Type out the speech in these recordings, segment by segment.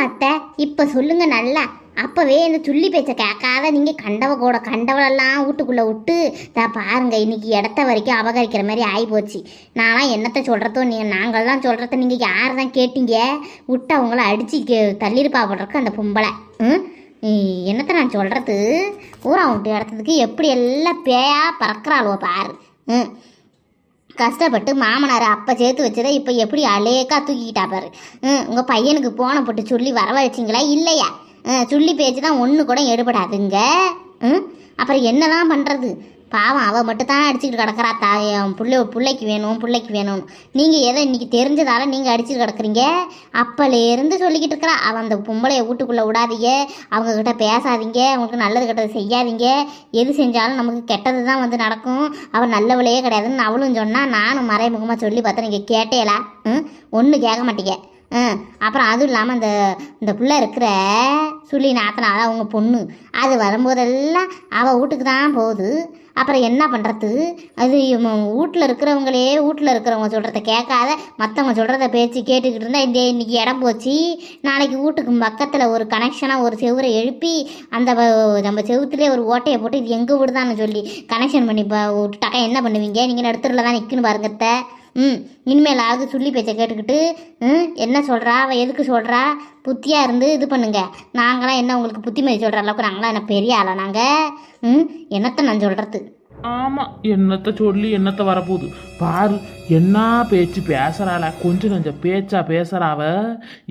அத்தை இப்போ சொல்லுங்க நல்லா. அப்போவே இந்த சுள்ளி பேச்சை கேட்காத நீங்கள் கண்டவ கூட கண்டவளெல்லாம் வீட்டுக்குள்ளே விட்டு தா பாருங்க இன்னைக்கு இடத்த வரைக்கும் அபகரிக்கிற மாதிரி ஆகிப்போச்சு போச்சு நான்லாம் என்னத்தை சொல்கிறதோ நீ நாங்கள்லாம் சொல்கிறத நீங்கள் யார் தான் கேட்டீங்க? விட்டு அவங்கள அடிச்சு கே- தள்ளிருப்பா போடுறக்கு அந்த பொம்பளை. ம்? என்னத்தை நான் சொல்கிறது ஊரா விட்டு இடத்துக்கு எப்படி எல்லாம் பேயாக பறக்கிறாளோ பாரு. ம்? கஷ்டப்பட்டு மாமனார் அப்போ சேர்த்து வச்சதை இப்போ எப்படி அலேக்கா தூக்கிக்கிட்டா பாரு. உங்கள் பையனுக்கு போன போட்டு சொல்லி வரவழைச்சிங்களா இல்லையா? சொல்லி பேச்சு தான் ஒன்று கூட எடுபடாதுங்க. அப்புறம் என்னதான் பண்ணுறது பாவம் அவள் மட்டும் தான் அடிச்சுக்கிட்டு கிடக்குறா தா என் பிள்ளை பிள்ளைக்கு வேணும் பிள்ளைக்கு வேணும் நீங்கள் எதை இன்றைக்கி தெரிஞ்சதால நீங்கள் அடிச்சுட்டு கிடக்குறீங்க? அப்போலேருந்து சொல்லிக்கிட்டு இருக்கிறா. அவன் அந்த பொம்பளையை வீட்டுக்குள்ளே விடாதீங்க. அவங்கக்கிட்ட பேசாதீங்க. அவங்களுக்கு நல்லது கெட்டது செய்யாதீங்க. எது செஞ்சாலும் நமக்கு கெட்டது தான் வந்து நடக்கும். அவள் நல்லவளையே கிடையாதுன்னு அவளும் சொன்னால் நானும் மறைமுகமாக சொல்லி பார்த்தேன் நீங்கள் கேட்டேலா? ம்? ஒன்றும் கேட்க மாட்டீங்க. அப்புறம் அதுவும் இல்லாமல் இந்த இந்த பிள்ளை இருக்கிற சுள்ளி நாத்தனால அவங்க பொண்ணு. அது வரும்போதெல்லாம் அவள் வீட்டுக்கு தான் போகுது. அப்புறம் என்ன பண்ணுறது அது வீட்டில் இருக்கிறவங்களே வீட்டில் இருக்கிறவங்க சொல்கிறத கேட்காத மற்றவங்க சொல்கிறத பேச்சு கேட்டுக்கிட்டு இருந்தால் இந்த இன்னைக்கு இடம் போச்சு. நாளைக்கு வீட்டுக்கு பக்கத்தில் ஒரு கனெக்ஷனாக ஒரு செவுரை எழுப்பி அந்த நம்ம செவுத்துலேயே ஒரு ஓட்டையை போட்டு இது எங்கள் வீடு தான் சொல்லி கனெக்ஷன் பண்ணி இப்போ விட்டுட்டாக்கா என்ன பண்ணுவீங்க? நீங்கள் நடுத்தரில் தான் நிற்கணும் பாருங்கத்தை ம் இனிமேலாவது சொல்லி பேச்சை கேட்டுக்கிட்டு ம் என்ன சொல்கிறா அவள் எதுக்கு சொல்கிறா புத்தியாக இருந்து இது பண்ணுங்க. நாங்களாம் என்ன உங்களுக்கு புத்திமதி சொல்கிற அளவுக்கு நாங்களாம் என்ன பெரிய ஆளா நாங்கள் ம் என்னத்தை நான் சொல்கிறது ஆமாம் என்னத்தை சொல்லி என்னத்தை வரப்போகுது? பாரு என்ன பேச்சு பேசுகிறாள கொஞ்சம் கொஞ்சம் பேச்சா பேசுகிறாவ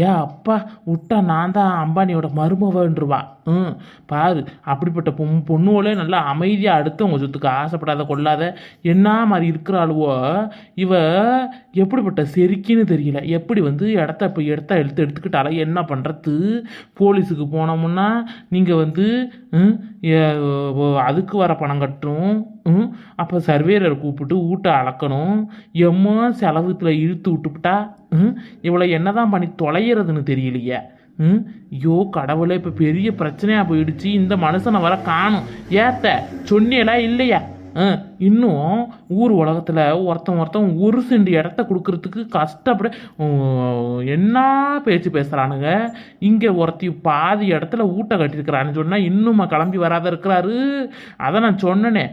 ஏ அப்பா விட்டா நான் தான் அம்பானியோட மருமவன்றுவா ம் பாரு அப்படிப்பட்ட பொம் பொண்ணுவோலே நல்லா அமைதியாக அடுத்தவங்க சொத்துக்கு ஆசைப்படாத கொள்ளாத என்ன மாதிரி இருக்கிறாளுவோ? இவ எப்படிப்பட்ட செருக்கின்னு தெரியல. எப்படி வந்து இடத்த இப்போ இடத்த எடுத்து எடுத்துக்கிட்டால என்ன பண்ணுறது போலீஸுக்கு போனோம்னா நீங்கள் வந்து அதுக்கு வர பணம் கட்டும். ம், அப்போ சர்வேரரை கூப்பிட்டு வீட்டை அளக்கணும். எம்மா செலவுத்தில் இழுத்து விட்டுப்புட்டா? ம், இவளை என்னதான் பண்ணி தொலைகிறதுன்னு தெரியலையே. ம்? ஐயோ கடவுளே இப்போ பெரிய பிரச்சனையாக போயிடுச்சு. இந்த மனுஷனை வர காணும். ஏத்த சொன்னியலா இல்லையா? ம்? இன்னும் ஊர் உலகத்தில் ஒருத்தன் ஒருத்தன் ஒரு சென்ட் இடத்த கொடுக்கறதுக்கு கஷ்டப்பட என்ன பேச்சு பேசுகிறானுங்க இங்கே ஒருத்தி பாதி இடத்துல ஊட்ட கட்டியிருக்கிறான்னு சொன்னால் இன்னும் கிளம்பி வராத இருக்கிறாரு. அதை நான் சொன்னனே.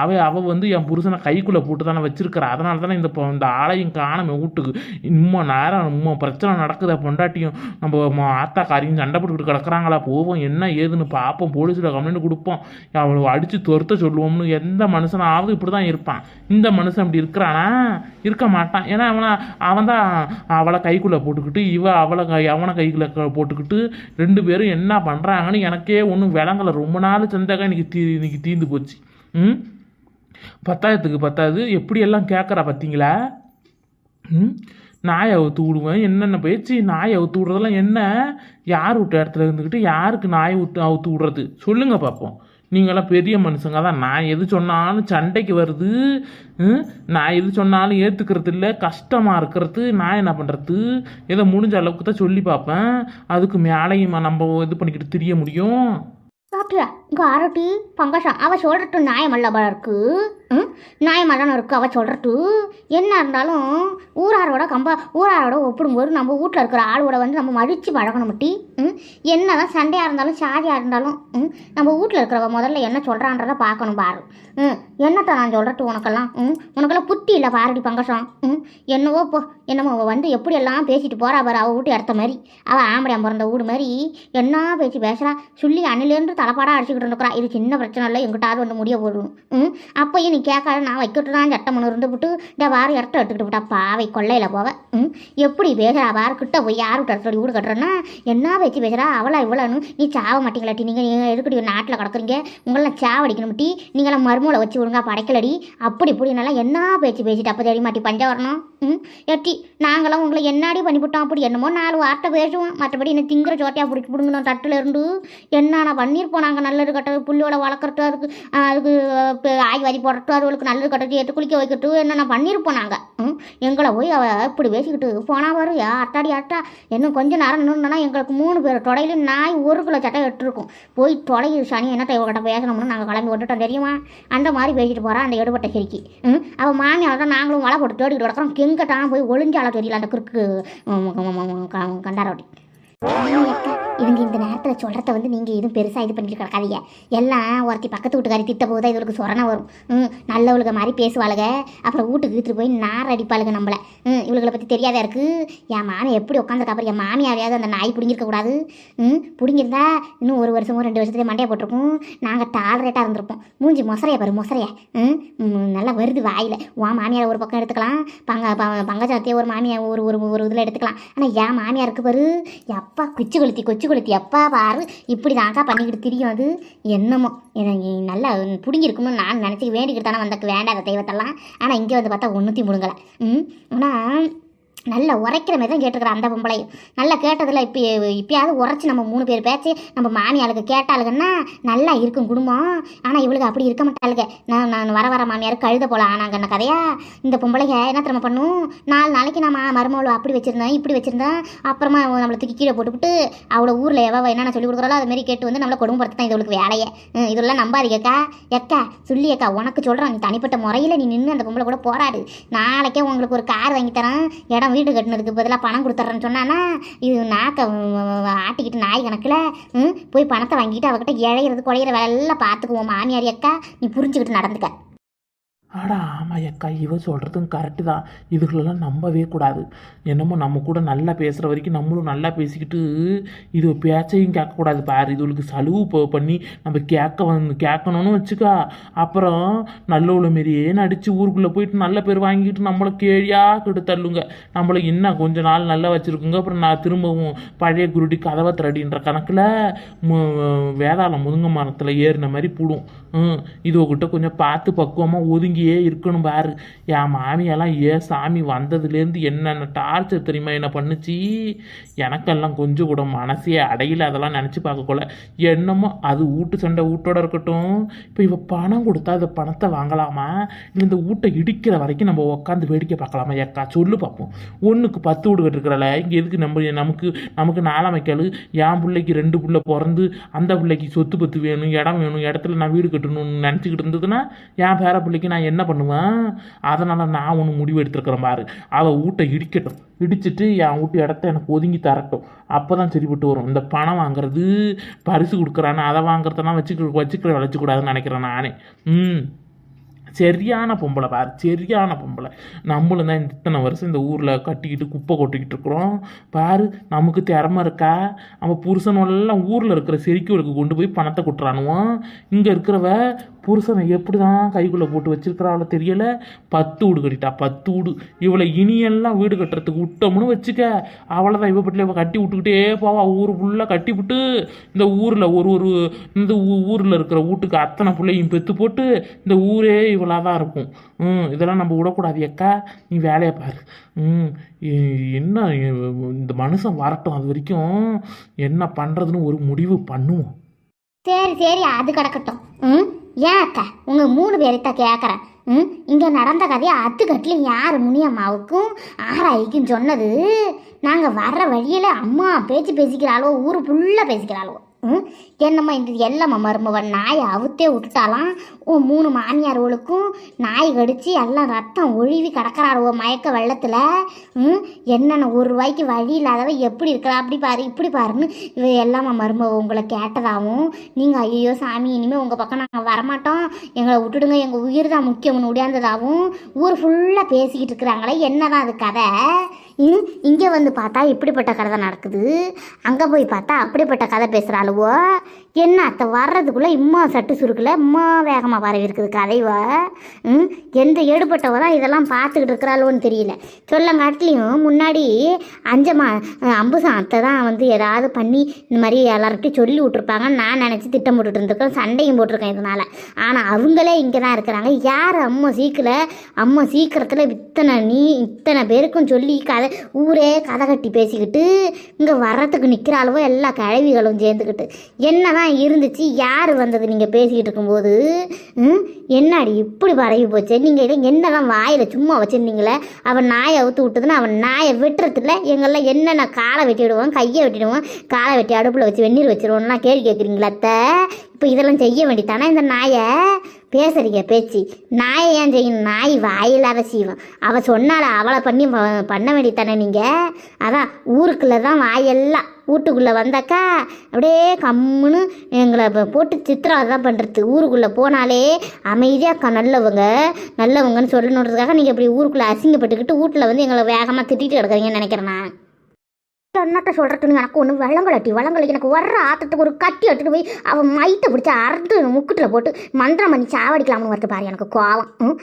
அவ அவ வந்து என் புருஷனை கைக்குள்ளே போட்டு தானே வச்சிருக்கிறா. அதனால தானே இந்த இந்த ஆளையும் காணமே வீட்டுக்கு இன்னும் நேரம் இன்னும் பிரச்சனை நடக்குதா பொண்டாட்டியும். நம்ம ஆத்தா காரியம் சண்டை போட்டுக்கிட்டு கிடக்குறாங்களா? போவோம் என்ன ஏதுன்னு பார்ப்போம். போலீஸில் கம்ப்ளைண்ட் கொடுப்போம். அவளை அடித்து துரத்த சொல்லுவோம்னு எந்த மனுஷனாவது இப்படி தான் இருப்பான். இந்த மனுஷன் அப்படி இருக்கிறானா? இருக்க மாட்டான். ஏன்னா அவனை அவன் தான் அவளை கைக்குள்ளே போட்டுக்கிட்டு இவ அவளை கை அவனை கைக்குள்ளே போட்டுக்கிட்டு ரெண்டு பேரும் என்ன பண்ணுறாங்கன்னு எனக்கே ஒன்றும் விளங்கலை. ரொம்ப நாள் சந்தேகம் இன்னைக்கு தீ இன்னைக்கு தீர்ந்து போச்சு. ம்? பத்தாயிரத்துக்கு பத்தாது. எப்படியெல்லாம் கேட்குறா பார்த்தீங்களா ம்? நாயை அவுத்து விடுவேன். என்னென்ன பேச்சு நாயை அவுத்து விடுறதெல்லாம் என்ன? யார் விட்ட இடத்துல இருந்துக்கிட்டு யாருக்கு நாயை விட்டு அவுத்து விடுறது? சொல்லுங்க பார்ப்போம் நீங்களாம் பெரிய மனுஷங்க. தான் நான் எது சொன்னாலும் சண்டைக்கு வருது நான் எது சொன்னாலும் ஏற்றுக்கிறது இல்லை கஷ்டமாக இருக்கிறது நான் என்ன பண்ணுறது ஏதோ முடிஞ்ச அளவுக்கு தான் சொல்லி பார்ப்பேன். அதுக்கு மேலேயும் நம்ம இது பண்ணிக்கிட்டு தெரிய முடியும்? சாப்பிட்டியா இங்கே ஆரட்டி பங்கசம் அவள் சொல்கிறட்டு நியாயமல்லவா இருக்கு. ம்? நியாயமல்லான இருக்கு அவள் சொல்கிறட்டு என்ன இருந்தாலும் ஊராரோட கம்பா ஊராரோட ஒப்பிடும்போது நம்ம வீட்டில் இருக்கிற ஆளோட வந்து நம்ம மதித்து பழகணும் முட்டி. ம்? என்ன தான் சண்டையாக இருந்தாலும் சாதியாக இருந்தாலும் நம்ம வீட்டில் இருக்கிறவ முதல்ல என்ன சொல்கிறான்றத பார்க்கணும் பாரு. ம்? என்னத்த நான் சொல்கிறட்டு உனக்கெல்லாம்? ம்? உனக்கெல்லாம் புத்தி இல்லை பாரடி பங்கசம் ம்? என்னவோ போ என்னமோ அவள் வந்து எப்படியெல்லாம் பேசிட்டு போறா பாரு அவள் வீட்டு இடத்த மாதிரி அவள் ஆம்படியான் பிறந்த வீடு மாதிரி என்ன பேச்சு பேசுகிறா சொல்லி அண்ணிலேருந்து பாடாக அடிச்சுக்கிட்டு இருந்துக்கிறா இது சின்ன பிரச்சனை இல்லை எங்கிட்டாவது வந்து முடிய போடும் ம்? அப்போயும் நீ கேட்காத நான் வைக்கிட்டு தான் சட்டம் ஒன்று இருந்து விட்டு இந்த வாரம் இடத்த எடுத்துக்கிட்டு விட்டா பாவை கொள்ளையில் போவ. ம்? எப்படி பேசுகிறா வார கிட்ட போய் யார் விட்டு இடத்துல வீடு கட்டுறேன்னா என்ன பேச்சு பேசுகிறா அவளா இவ்வளோன்னு நீ சாவ மாட்டீங்களாட்டி நீங்கள் நீங்கள் எதுக்கடி நாட்டில் கிடக்குறீங்க? உங்களெல்லாம் சாவடிக்கணும் டி? நீங்களாம் மருமூளை வச்சு விடுங்க படைக்கலடி. அப்படி இப்படி என்ன பேச்சு பேசிட்டு அப்போ தெரியுமாட்டி பஞ்சவரணம்? ம்? எட்டி நாங்களாம் உங்களை என்னாடி பண்ணிவிட்டோம் அப்படி என்னமோ நாலு வார்த்தை பேசுவோம். மற்றபடி என்ன திங்கிற சோட்டையாக பிடிச்சி பிடுங்கணும் தட்டில் இருந்து. என்னென்ன பண்ணியிருப்போம் நாங்கள் நல்லது கட்டது. புள்ளியோட வளர்க்குறது அதுக்கு அதுக்கு இப்போ ஆய் வாரி போடுறட்டும் அதுகளுக்கு நல்லது கட்டது. எடுத்து குளிக்க வைக்கட்டும் என்னென்ன பண்ணியிருப்போம் நாங்கள் ம்? எங்களை போய் அவ இப்படி பேசிக்கிட்டு போனால் வரும் யா அட்டாடி அட்டா இன்னும் கொஞ்சம் நேரம் நின்றுனா எங்களுக்கு மூணு பேர் தொடையிலும் நாய் ஒரு கிலோ சட்டை எட்டிருக்கும் போய் தொலையுது சனி என்னத்தை இவகிட்ட பேசணும்னு நாங்கள் கிளம்பி விட்டுட்டோம் தெரியுமா? அந்த மாதிரி பேசிட்டு போகிறா அந்த எடுபட்ட சிரிக்கி. ம்? அவள் மாமியால் தான் நாங்களும் வலை போட்டு தேடிக்கிட்டு கிடக்கிறோம். கெங்கட்டான் போய் ஒளிஞ்சால தெரியல அந்த குறுக்கு ம், கண்டாரோட்டி. இவங்க இந்த நேரத்தில் சொல்கிறத வந்து நீங்கள் எதுவும் பெருசாக இது பண்ணிட்டு கிடக்காதீங்க. எல்லாம் ஒருத்தி பக்கத்து வீட்டுக்காரி திட்ட போகுதா இவளுக்கு சொரணை வரும். ம் நல்லவளுக மாதிரி பேசுவாளுக. அப்புறம் வீட்டுக்கு இழுத்துட்டு போய் நார் அடிப்பாளுக நம்மளை. ம் இவளுகளை பற்றி தெரியாத இருக்குது என் மாமி எப்படி உட்காந்துருக்கா அப்புறம் என் மாமியாரையாவது அந்த நாய் பிடிங்கிருக்கக்கூடாது ம் பிடிங்கிருந்தா இன்னும் ஒரு வருஷமோ ரெண்டு வருஷத்துலேயே மண்டையை போட்டிருக்கும். நாங்கள் டாலரேட்டாக இருந்திருப்போம். மூஞ்சி மொசரையை பாரு மொசரையை. ம் நல்லா வருது வாயில். உன் மாமியார் ஒரு பக்கம் எடுத்துக்கலாம். பங்க ப- ஒரு மாமியார் ஒரு ஒரு ஒரு இதில் எடுத்துக்கலாம். ஆனால் என் மாமியாருக்கு பாரு எப்பா குச்சி கொளுத்தி கொச்சி கொளுத்தி எப்பா பாரு இப்படி தான்க்கா பண்ணிக்கிட்டு தெரியும் அது. என்னமோ எனக்கு நல்லா பிடிங்கிருக்கும்னு நான் நினச்சி வேண்டிக்கிட்டு தானே வந்தக்கு வேண்டாத தெய்வத்தெல்லாம். ஆனால் இங்கே வந்து பார்த்தா ஒன்றுத்தையும் முடுங்கலை ம் ஆனால் நல்லா உரைக்கிற மாதிரி தான் கேட்டுருக்குற அந்த பொம்பளையும் நல்லா கேட்டதில் இப்போ இப்பயாவது உரைச்சி நம்ம மூணு பேர் பேச்சு நம்ம மாமியாளுக்கு கேட்டாளுங்கன்னா நல்லா இருக்கும் குடும்பம். ஆனால் இவளுக்கு அப்படி இருக்க மாட்டாளுங்க நான் நான் வர வர மாமியார் கழுத போல ஆனாங்கன்ன கதையா? இந்த பொம்பளைங்க என்ன திரும்ப பண்ணும்? நாலு நாளைக்கு நம்ம மா- மருமகளை அப்படி வச்சுருந்தேன் இப்படி வச்சுருந்தேன் அப்புறமா நம்மளை தூக்கி கீழே போட்டுவிட்டு அவளை ஊரில் எவ்வளோ என்னென்ன சொல்லி கொடுக்குறாளோ அதுமாரி கேட்டு வந்து நம்மளை கொடுமைப்படுத்த தான் இவளுக்கு வேலையை. இதெல்லாம் நம்பாதீங்கக்கா எக்கா சொல்லி அக்கா உனக்கு சொல்கிறேன் நீ தனிப்பட்ட முறையில் நீ நின்று அந்த பொம்பளை கூட போராடு. நாளைக்கே உங்களுக்கு ஒரு கார் வாங்கி தரேன். இடம் வீடு கட்டினதுக்கு பதிலாக பணம் கொடுத்துட்றேன்னு சொன்னான்னா இது நாக்க ஆட்டிக்கிட்டு நாய் கணக்கில் ம், போய் பணத்தை வாங்கிட்டு அவகிட்ட இழையிறது குழையிற வேலை எல்லாம் பார்த்துக்குவோம் மாமியார் அக்கா நீ புரிஞ்சுக்கிட்டு நடந்துக்க. ஆடா ஆமாம் அக்கா இவ சொல்கிறதும் கரெக்டு தான். இதுகளெல்லாம் நம்பவே கூடாது. என்னமோ நம்ம கூட நல்லா பேசுகிற வரைக்கும் நம்மளும் நல்லா பேசிக்கிட்டு இது பேச்சையும் கேட்கக்கூடாது பாரு. இதுகளுக்கு சலுவு பண்ணி நம்ம கேட்க வந்து கேட்கணும்னு வச்சுக்கா. அப்புறம் நல்ல உள்ள மாரியே நடித்து ஊருக்குள்ளே போயிட்டு நல்ல பேர் வாங்கிட்டு நம்மளை கேழியாக கிட்ட தள்ளுங்க. நம்மளை இன்னும் கொஞ்ச நாள் நல்லா வச்சுருக்குங்க. அப்புறம் நான் திரும்பவும் பழைய குருடி கதவை திரடின்ற கணக்கில் வேதாளம் முதுங்க மரத்தில் ஏறின மாதிரி போடும். ம் இதுகிட்ட கொஞ்சம் பார்த்து பக்குவமாக ஒதுங்கியே இருக்கணும் பாரு. என் மாமியெல்லாம் ஏ சாமி வந்ததுலேருந்து என்னென்ன டார்ச்சர் தெரியுமா என்ன பண்ணுச்சு? எனக்கெல்லாம் கொஞ்சம் கூட மனசே அடையில அதெல்லாம் நினச்சி பார்க்கக்குள்ள என்னமோ அது வீட்டு சண்டை வீட்டோட இருக்கட்டும். இப்போ இவ பணம் கொடுத்தா இந்த பணத்தை வாங்கலாமா? இல்லை இந்த வீட்டை இடிக்கிற வரைக்கும் நம்ம உட்காந்து வேடிக்கை பார்க்கலாமா ஏக்கா? சொல்லு பார்ப்போம் ஒன்றுக்கு பத்து வீடு கட்டிருக்கிறல இங்கே எதுக்கு நம்ம நமக்கு நமக்கு நாளாமைக்கால் என் பிள்ளைக்கு ரெண்டு பிள்ளை பிறந்து அந்த பிள்ளைக்கு சொத்து பத்து வேணும் இடம் வேணும் இடத்துல நான் வீடு கட்டணும்னு நினச்சிக்கிட்டு இருந்ததுன்னா என் பேர பிள்ளைக்கு நான் என்ன பண்ணுவேன்? அதனால் நான் ஒன்று முடிவு எடுத்துருக்கிறேன் பாரு. அவள் வீட்டை இடிக்கட்டும். இடிச்சிட்டு என் வீட்டு இடத்த எனக்கு ஒதுங்கி தரட்டும். அப்போ தான் சரிப்பட்டு வரும். இந்த பணம் வாங்குறது பரிசு கொடுக்குறான்னு அதை வாங்குறதெல்லாம் வச்சுக்க வச்சுக்கிற விளச்சிக்கூடாதுன்னு நினைக்கிறேன் நானே. ம். சரியான பொம்பளை பார் சரியான பொம்பளை. நம்மளும் தான் இந்த இத்தனை வருஷம் இந்த ஊரில் கட்டிக்கிட்டு குப்பை கொட்டிக்கிட்டு இருக்கிறோம். பாரு நமக்கு திறமை இருக்கா? நம்ம புருஷனெல்லாம் ஊரில் இருக்கிற செரிக்கோளுக்கு கொண்டு போய் பணத்தை கொட்டுறானுவோம் இங்கே இருக்கிறவ புருஷனை எப்படி தான் கைக்குள்ளே போட்டு வச்சிருக்கிறாளோ தெரியல. பத்து வீடு கட்டிட்டா பத்து வீடு. இவளை இனியெல்லாம் வீடு கட்டுறதுக்கு விட்டோம்னு வச்சுக்க. அவ்வளோதான் இவ பட்டில இவ கட்டி விட்டுக்கிட்டே போவா. ஊர் ஃபுல்லாக கட்டி விட்டு இந்த ஊரில் ஒரு ஒரு இந்த ஊரில் இருக்கிற வீட்டுக்கு அத்தனை பிள்ளையும் பெற்று போட்டு இந்த ஊரே இவளாக தான் இருக்கும். ம் இதெல்லாம் நம்ம விடக்கூடாது அக்கா. நீ வேலையை பாரு. ம் என்ன இந்த மனுஷன் வரட்டும் அது வரைக்கும். என்ன பண்ணுறதுன்னு ஒரு முடிவு பண்ணுவோம். சரி சரி அது கிடக்கட்டும். ம்? ஏன் அக்கா? உங்கள் மூணு பேர்கிட்ட கேட்குறேன் ம்? இங்கே நடந்த கதையை அது யார் முனியம்மாவுக்கும் ஆராய்க்கும் சொன்னது? நாங்கள் வர்ற வழியில் அம்மா பேச்சு பேசிக்கிறாளோ ஊர் ஃபுல்லாக பேசிக்கிறாளோ என்னம்மா இந்த எல்லாம்மா மருமவன்? நாயை அவுத்தே விட்டுட்டாலாம். ஓ மூணு மாமியார்களுக்கும் நாய் கடிச்சு எல்லாம் ரத்தம் ஒழுவி கிடக்கிறாளுவோ மயக்க வெள்ளத்தில். ம்? என்னென்ன ஒரு ரூபாய்க்கு வழி இல்லாதவ எப்படி இருக்கிறா அப்படி பாரு இப்படி பாருன்னு இவ எல்லாம்மா மருமவ உங்களை கேட்டதாகவும் நீங்கள் ஐயோ சாமி இனிமேல் உங்கள் பக்கம் நாங்கள் வரமாட்டோம். எங்களை விட்டுடுங்க எங்கள் உயிர் தான் முக்கியம்னு உடையாந்ததாகவும் ஊர் ஃபுல்லாக பேசிக்கிட்டு இருக்கிறாங்களே என்னதான் அது கதை? இங்கே வந்து பார்த்தா இப்படிப்பட்ட கதை நடக்குது. அங்கே போய் பார்த்தா அப்படிப்பட்ட கதை பேசுகிறாள் what? என்ன அத்தை வர்றதுக்குள்ளே இம்மா சட்டு சுருக்கில் இம்மா வேகமாக பரவி இருக்குது ம்? எந்த எடுபட்டவ தான் இதெல்லாம் பார்த்துக்கிட்டு இருக்கிறாளோன்னு தெரியல. சொல்லங்காட்டிலையும் முன்னாடி அஞ்சம்மா அம்புசா அம்புசம் அத்தை தான் வந்து ஏதாவது பண்ணி இந்த மாதிரி எல்லார்கிட்டையும் சொல்லி விட்ருப்பாங்கன்னு நான் நினச்சி திட்டம் போட்டுட்டு இருந்திருக்கேன் சண்டையும் போட்டிருக்கேன் இதனால். ஆனால் அவங்களே இங்கே தான் இருக்கிறாங்க. யார் அம்மா சீக்கிரம் அம்மா சீக்கிரத்தில் இத்தனை நீ இத்தனை பேருக்கும் சொல்லி கதை ஊரே கதை கட்டி பேசிக்கிட்டு இங்கே வர்றதுக்கு நிற்கிற அளவோ எல்லா கிழவிகளும் சேர்ந்துக்கிட்டு. என்ன தான் இருந்துச்சு. யார் வந்தது நீங்கள் பேசிக்கிட்டு இருக்கும்போது? என்னாடி என்னடி இப்படி பரவி போச்சு? நீங்கள் இதை என்ன வாயில் சும்மா வச்சுருந்தீங்களே? அவன் நாயை அவுத்து விட்டதுன்னு அவன் நாயை வெட்டுறதுல எங்கெல்லாம் என்னென்ன காலை வெட்டிடுவோம் கையை வெட்டிடுவோம் காலை வெட்டி அடுப்பில் வச்சு வெந்நீர் வச்சுருவோம்லாம் கேள்வி கேட்குறீங்களா அத்தை. இப்போ இதெல்லாம் செய்ய வேண்டித்தானே இந்த நாயை? பேசுறீங்க பேச்சு. நாயை ஏன் செய்யணும் நாய் வாயில்லாத செய்வோம் அவள் சொன்னால அவளை பண்ணி ப- பண்ண வேண்டியதானே நீங்கள் அதான் ஊருக்குள்ளே தான் வாயெல்லாம் வீட்டுக்குள்ளே வந்தாக்கா அப்படியே கம்முன்னு எங்களை போட்டு சித்திரம் தான் பண்ணுறது ஊருக்குள்ளே போனாலே அமைதியாக நல்லவங்க நல்லவங்கன்னு சொல்லணுன்றதுக்காக நீங்கள் இப்படி ஊருக்குள்ளே அசிங்கப்பட்டுக்கிட்டு வீட்டில் வந்து எங்களை வேகமாக திட்டிட்டு கிடக்குறீங்கன்னு நினைக்கிறேன் நான். என்னட்ட சொல்கிறதுன்னு எனக்கு ஒன்று வளங்கலட்டி வளங்கலட்டி எனக்கு வர்ற ஆத்தத்துக்கு ஒரு கட்டி எடுத்துகிட்டு போய் அவன் மைத்தை பிடிச்சி அறுத்து முக்குட்டில் போட்டு மந்திரம் பண்ணி சாவடிக்கலாம்னு வருது பாரு எனக்கு கோவம். ம்?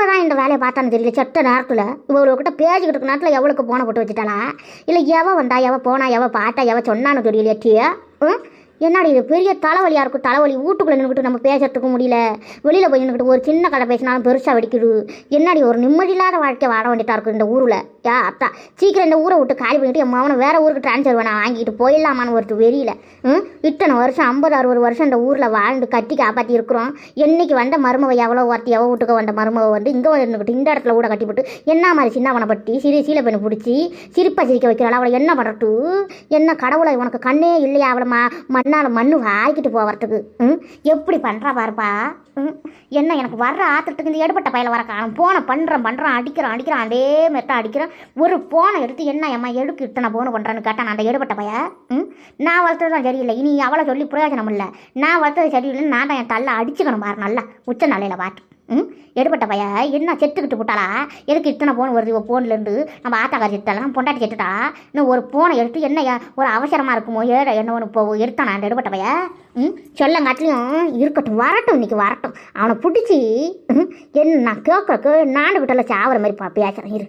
தான் இந்த வேலையை பார்த்தான்னு தெரியல செத்த நேரத்தில் இவர்கிட்ட பேசிக்கிட்டு இருக்க நேரத்தில் எவ்வளோக்கு போனை போட்டு வச்சுட்டாளா? இல்லை எவ வந்தா எவ போனா எவ பாட்டா எவ சொன்னான்னு தெரியலையே ம்? என்னடி இது பெரிய தலைவலியாக இருக்கும் தலைவலி வீட்டுக்குள்ளே நின்றுக்கிட்டு நம்ம பேசுறதுக்கும் முடியல. வெளியில் போய் நின்றுக்கிட்டு ஒரு சின்ன கடை பேசினாலும் பெருசாக வெடிக்குது. என்னடி ஒரு நிம்மதியில்லாத வாழ்க்கை வாழ வேண்டியதாக இருக்கும் இந்த ஊரில்? யா அத்தா. சீக்கிரம் இந்த ஊரை விட்டு காலி பண்ணிட்டு என் மகனை வேற ஊருக்கு ட்ரான்ஸ்ஃபர் பண்ண வாங்கிட்டு போயிடலாமான்னு ஒரு வெறியில் ம்? இத்தனை வருஷம் ஐம்பது அறுபது வருஷம் இந்த ஊரில் வாழ்ந்து கட்டி காப்பாற்றி இருக்கிறோம். என்னைக்கு வந்த மருமவை எவ்வளோ ஒருத்தி எவ்வளோ வீட்டுக்கு வந்த மருமவை வந்து இங்கே வந்து இருந்துக்கிட்டு இந்த இடத்துல கூட கட்டிவிட்டு என்ன மாதிரி சின்னவனை பட்டி சிறு சீலை பெண்ணு பிடிச்சி சிரிப்பா சிரிக்க வைக்கிறாள். அவளை என்ன பண்ணுறட்டு என்ன கடவுளை உனக்கு கண்ணே இல்லையா? அவளை மா மண்ணால் மண்ணு வாய்க்கிட்டு போகிறதுக்கு ம்? எப்படி பண்ணுறா பாருப்பா. ம்? என்ன எனக்கு வர்ற ஆத்திரத்துக்கு இந்த எடுபட்ட பையில வர காணும். போனேன் பண்ணுறேன் பண்ணுறான் அடிக்கிறான் அடிக்கிறான். அதே மெத்தான் அடிக்கிறேன். ஒரு போனை எடுத்து என்ன அம்மா எடுக்கு இத்தனை போன பண்ணுறான்னு கேட்டான் நான் அந்த எடுபட்ட பைய? ம்? நான் வளர்த்தது தான் சரியில்லை. இனி அவளை சொல்லி பிரயோஜனம் இல்லை. நான் வளர்த்தது சரியில்லைன்னு நான் தான் என் தள்ள அடிச்சுக்கணும் பாரு நல்லா. உச்ச நிலையில் பாட்டு ம்? எடுபட்ட பைய என்ன செத்துக்கிட்டு போட்டாளா? எதுக்கு இத்தனை போன் வருது? ஃபோன்லேருந்து போன்லேருந்து நம்ம ஆத்தாக்காரி செட்டாலாம் பொண்டாட்டி செத்துட்டா? இன்னும் ஒரு போனை எடுத்து என்ன ஒரு அவசரமாக இருக்குமோ ஏட என்ன ஒன்று இப்போ எடுத்தானா அந்த எடுபட்ட பைய? ம்? சொல்லங்காட்டிலையும் இருக்கட்டும் வரட்டும் இன்னைக்கு வரட்டும். அவனை பிடிச்சி என்ன நான் கேட்குறக்கு நாண்டு விட்டல சாவர மாதிரி பா பேசுகிறேன் இரு.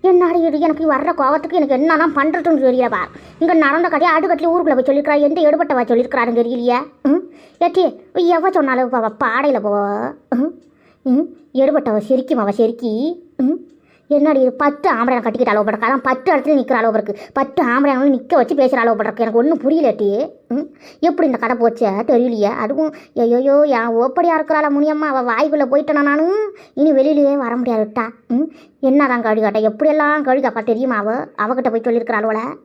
என்னடி இது? எனக்கு வர்ற கோவத்துக்கு எனக்கு என்னதான் பண்ணுறதுன்னு தெரியலப்பா இங்கே நடந்த கதையை அடுக்கட்டில் ஊருக்குள்ள போய் சொல்லியிருக்கிறா எந்த எடுபட்டவா சொல்லியிருக்கிறாருன்னு தெரியலையே? ம்? ஏட்டி எவ சொன்னாலும் பாடையில் போ. ம்? ம்? எடுபட்டவ செரிக்கும் அவள் செரிக்கி. ம்? என்னடி இது பத்து ஆம்பளை கட்டிக்கிட்டு அளவு படக்கு? அதான் பத்து இடத்துல நிற்கிற அளவு இருக்கு பத்து ஆம்பளை நிற்க வச்சு பேசுகிற அளவு படுறக்கு எனக்கு ஒன்றும் புரியலட்டி ம்? எப்படி இந்த கடை போச்சே? தெரியலையே. அதுவும் ஐயோயோ என் ஓப்படியாக இருக்கிறாள முனியம்மா? அவள் வாய்க்குள்ளே போயிட்டேனா நானும் இனி வெளியிலேயே வர முடியாதுட்டா. ம்? என்னதான் கழுகாட்டா எப்படியெல்லாம் கழுகாப்பா தெரியுமா அவள் அவகிட்ட போய் சொல்லியிருக்கிறாள்